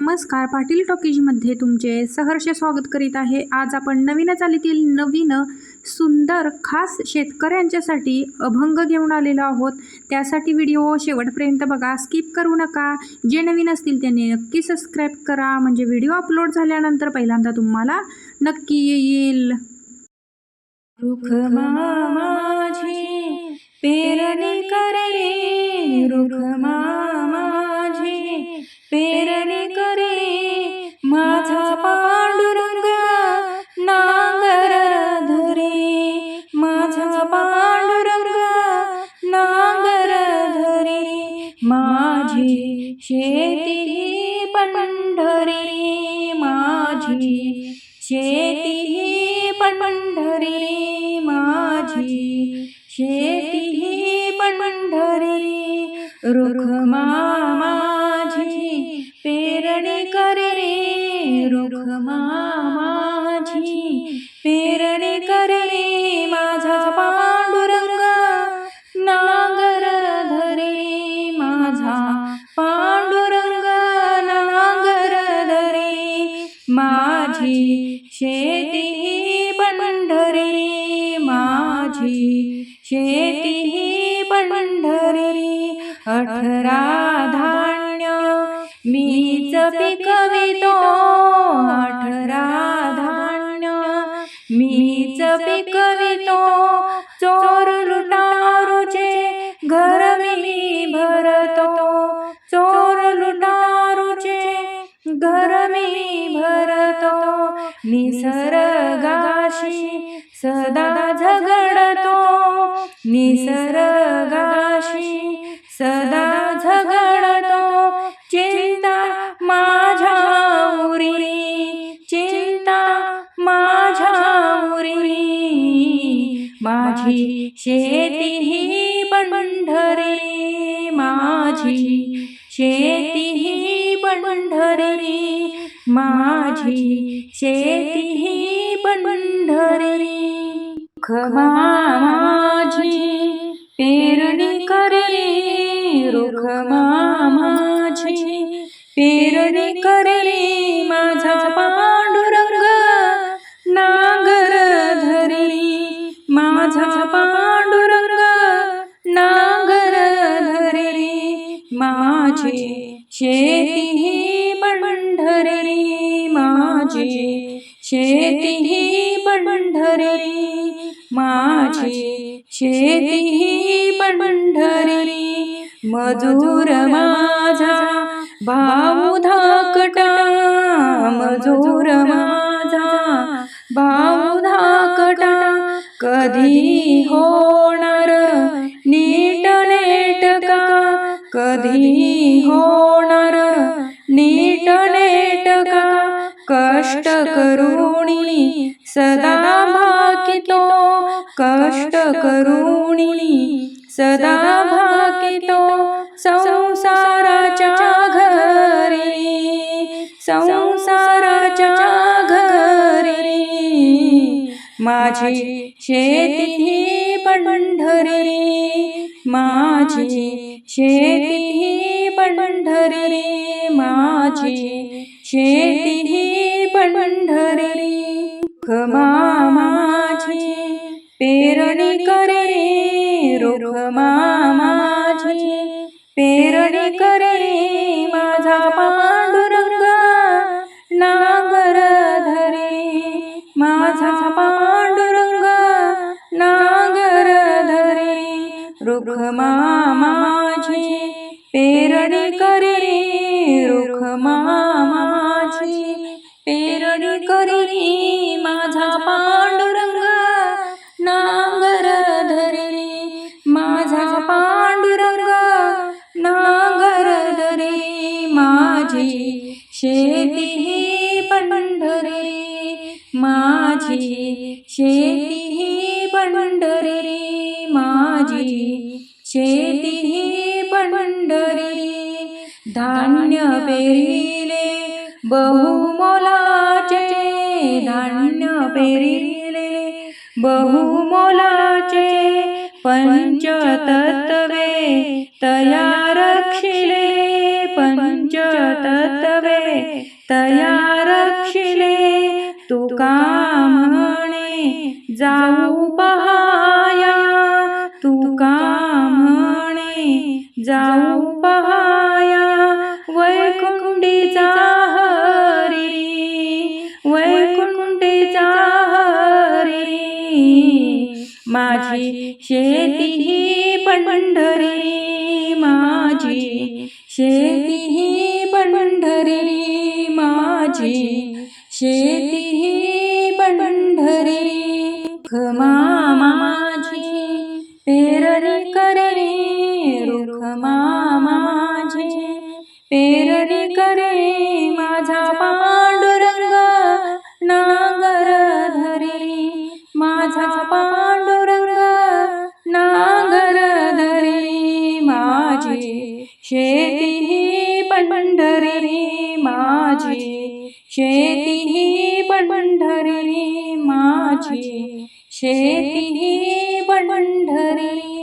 नमस्कार पाटील टॉकीजमध्ये तुमचे सहर्ष स्वागत करीत आहे. आज आपण नवीन चालीतील नवीन सुंदर खास शेतकऱ्यांच्यासाठी अभंग घेऊन आलेलो आहोत. त्यासाठी व्हिडिओ शेवटपर्यंत बघा स्किप करू नका. जे नवीन असतील त्यांनी नक्की सबस्क्राईब करा. म्हणजे व्हिडिओ अपलोड झाल्यानंतर पहिल्यांदा तुम्हाला नक्की येईल. रुख माझी पेरणी शेती पंढरी माझी. शेती पंढरी माझी. शेती पंढरी रुख माझी पेरणी करे रे शेती ही पंढरी अठरा धान्य मीच पिकवितो अठरा धान्य मीच पिकवितो चो मी भरतो. निसर्गाशी सदा झगडतो. निसर्गाशी सदा झगडतो. चिंता माझ्या उरी. चिंता माझ्या उरी. माझी शेती ही पंढरी. माझी शेती ही पंढरी. माझी शेती ही पंढरी. माझी पेरणी करे रुख माझी पेरणी करे माझी शेती ही पंढरी. माझी शेती ही पंढरी. मजूर माझा भाऊ धाकटा. मजूर माझा भाऊ धाकटा. कधी होणार नीट नेटका कधी होणार कष्ट करुणी सदा भाकितो. कष्ट करुणी सदा भाकितो. संसाराच्या घरी संसाराच्या घरी. माझी शेती पंढरी माझी शेती पंढरी माझी शेती पंढरी माझी पेरणी करे रुख माझी पेरणी करे माझा पांडुरंग नागर धरे माझा पांडुरंग नागर धरे रुख माझी पेरणी करे रुख माझी ही पंढरी माझी शेती ही पंढरी माझी शेती ही पंढरी धान्य पेरिले बहुमोलाचे धान्य पेरिले बहुमोलाचे पंचतत्वे तया जाऊ पहाया तुका म्हणे जाऊ पहाया? वैकुंठीचा हरी वैकुंठीचा हरी. माझी शेती ही पंढरी माझी शेती ही पंढरी माझी शेती ही पंढरी. खमा माझी पेरणी करे माझा पांडुरंग नागर धरी. माझा पांडुरंग नागर धरी. माझे शेती ही पंढरी माझी शेती ही पंढरी माझी शेती ही पंढरी